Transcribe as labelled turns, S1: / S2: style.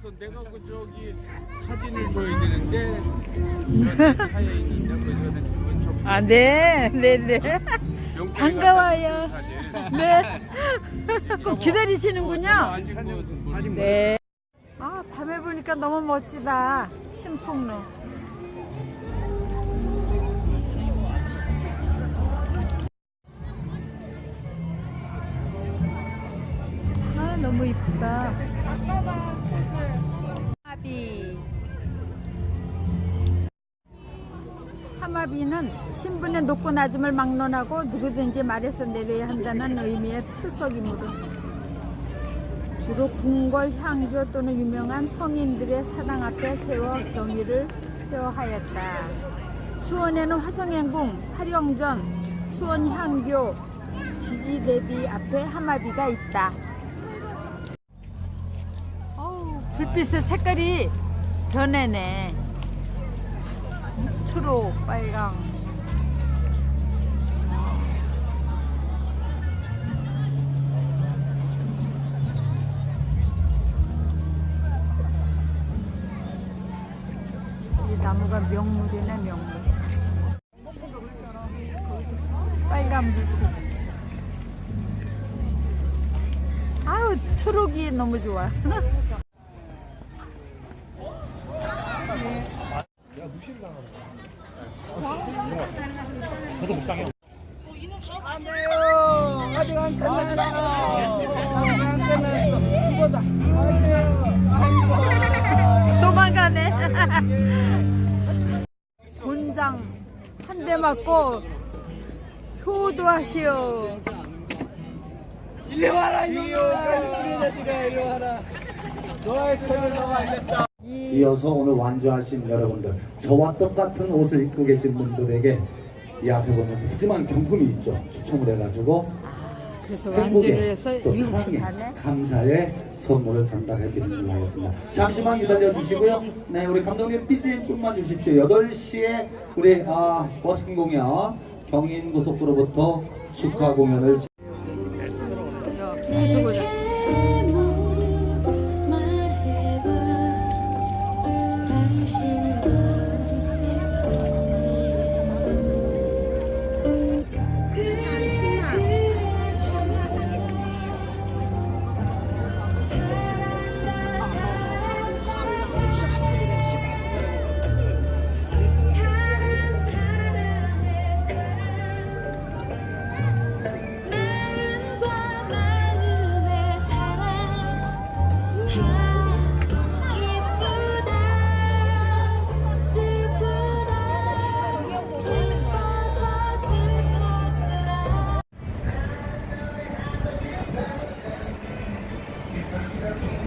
S1: 그래서 내가 그 저기 사진을 줘야 되는데 저 차에 있는데 그거는 왼쪽
S2: 아, 네, 네, 네.
S1: 명패가
S2: 반가워요.
S1: 사진.
S2: 네. 꼭 기다리시는군요.
S1: 아직 뭐 아직
S2: 네. 아, 밤에 보니까 너무 멋지다. 신풍로. 아, 너무 이쁘다. 하마비는 신분의 높고 낮음을 막론하고 누구든지 말에서 내려야 한다는 의미의 표석이므로 주로 궁궐 향교 또는 유명한 성인들의 사당 앞에 세워 경의를 표하였다. 수원에는 화성행궁, 화령전, 수원향교, 지지대비 앞에 하마비가 있다. 어우, 불빛의 색깔이 변해네. 초록, 빨강. 이 나무가 명물이네 명물. 빨간 불빛. 아우 초록이 너무 좋아.
S3: 안 돼요. 아직 안 끝났어. 아직 안 끝났어. 이거다. 안 돼요. 아이고.
S2: 도망가네. 곤장 한 대 맞고 효도하시오.
S3: 이리 와라 이놈아. 자식아 이리 와라. 너의 죄를 너가 알겠다.
S2: 이
S4: 이어서 오늘 완주하신 여러분들 저와 똑같은 옷을 입고 계신 분들에게 이 앞에 보면 푸짐한 경품이 있죠. 추첨을 해가지고
S2: 그래서 행복에 해서
S4: 또 사랑에 감사의 선물을 전달해 드리도록 하겠습니다. 잠시만 기다려 주시고요. 네, 우리 감독님 BGM 좀만 주십시오. 8시에 우리 아, 버스킹 공연 경인 고속도로부터 축하 공연을
S2: 이렇게 해서 그냥 내 모든 말해봐 당신